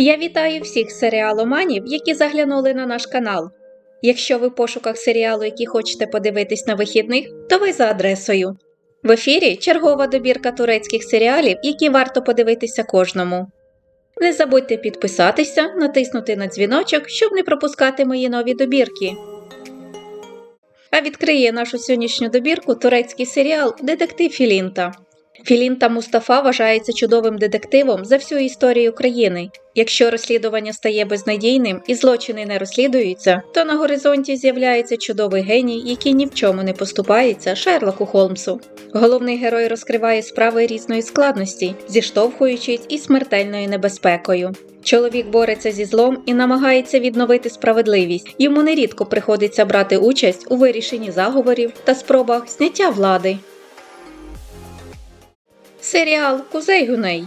Я вітаю всіх серіаломанів, які заглянули на наш канал. Якщо ви в пошуках серіалу, який хочете подивитись на вихідних, то ви за адресою. В ефірі чергова добірка турецьких серіалів, які варто подивитися кожному. Не забудьте підписатися, натиснути на дзвіночок, щоб не пропускати мої нові добірки. А відкриє нашу сьогоднішню добірку турецький серіал Детектив Філінта. Філінта Мустафа вважається чудовим детективом за всю історію країни. Якщо розслідування стає безнадійним і злочини не розслідуються, то на горизонті з'являється чудовий геній, який ні в чому не поступається Шерлоку Холмсу. Головний герой розкриває справи різної складності, зіштовхуючись із смертельною небезпекою. Чоловік бореться зі злом і намагається відновити справедливість. Йому нерідко приходиться брати участь у вирішенні заговорів та спробах зняття влади. Серіал Кузей Гуней.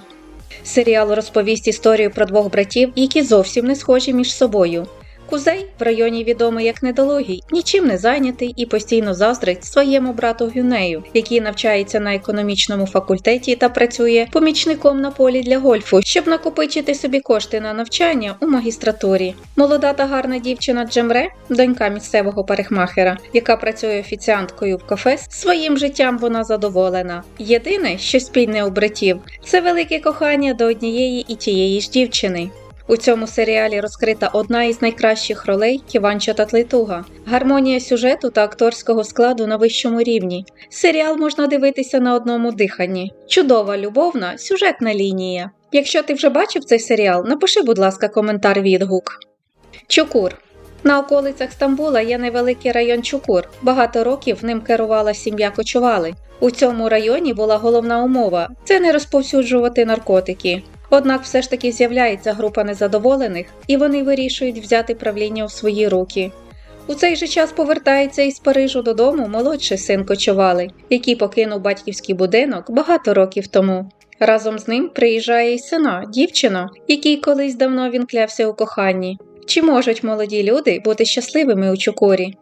Серіал розповість історію про двох братів, які зовсім не схожі між собою. Кузей, в районі відомий як недолугий, нічим не зайнятий і постійно заздрить своєму брату Гюнею, який навчається на економічному факультеті та працює помічником на полі для гольфу, щоб накопичити собі кошти на навчання у магістратурі. Молода та гарна дівчина Джемре, донька місцевого парикмахера, яка працює офіціанткою в кафе, своїм життям вона задоволена. Єдине, що спільне у братів, це велике кохання до однієї і тієї ж дівчини. У цьому серіалі розкрита одна із найкращих ролей Ківанча Татлитуга. Гармонія сюжету та акторського складу на вищому рівні. Серіал можна дивитися на одному диханні. Чудова, любовна, сюжетна лінія. Якщо ти вже бачив цей серіал, напиши, будь ласка, коментар відгук. Чукур. На околицях Стамбула є невеликий район Чукур. Багато років ним керувала сім'я Кочували. У цьому районі була головна умова це не розповсюджувати наркотики. Однак все ж таки з'являється група незадоволених, і вони вирішують взяти правління у свої руки. У цей же час повертається із Парижу додому молодший син Кочовали, який покинув батьківський будинок багато років тому. Разом з ним приїжджає й сина, дівчина, якій колись давно він клявся у коханні. Чи можуть молоді люди бути щасливими у Чукорі?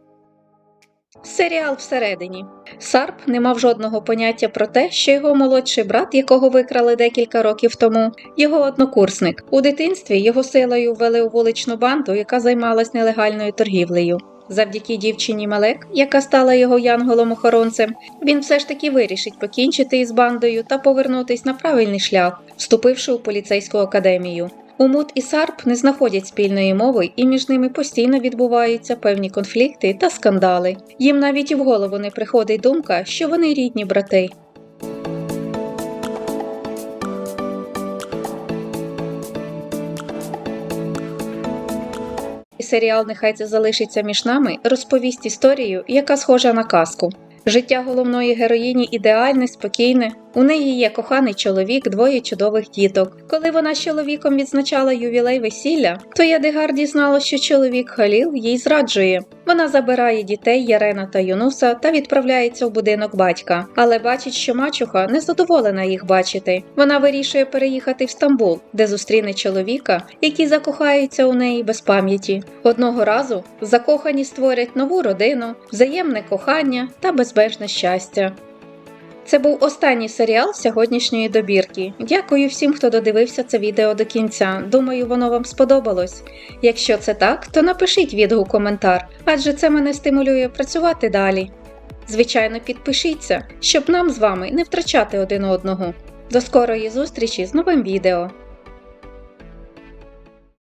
Серіал всередині. Сарп не мав жодного поняття про те, що його молодший брат, якого викрали декілька років тому, його однокурсник. У дитинстві його силою ввели у вуличну банду, яка займалась нелегальною торгівлею. Завдяки дівчині Мелек, яка стала його янголом-охоронцем, він все ж таки вирішить покінчити із бандою та повернутись на правильний шлях, вступивши у поліцейську академію. Умут і Сарп не знаходять спільної мови, і між ними постійно відбуваються певні конфлікти та скандали. Їм навіть і в голову не приходить думка, що вони рідні брати. Серіал Нехай це залишиться між нами розповість історію, яка схожа на казку. Життя головної героїні ідеальне, спокійне. У неї є коханий чоловік, двоє чудових діток. Коли вона з чоловіком відзначала ювілей весілля, то Ядигар дізналась, що чоловік Халіл їй зраджує. Вона забирає дітей Ярена та Юнуса та відправляється в будинок батька, але бачить, що мачуха не задоволена їх бачити. Вона вирішує переїхати в Стамбул, де зустріне чоловіка, який закохається у неї без пам'яті. Одного разу закохані створять нову родину, взаємне кохання та безбежне щастя. Це був останній серіал сьогоднішньої добірки. Дякую всім, хто додивився це відео до кінця. Думаю, воно вам сподобалось. Якщо це так, то напишіть відгук коментар, адже це мене стимулює працювати далі. Звичайно, підпишіться, щоб нам з вами не втрачати один одного. До скорої зустрічі з новим відео!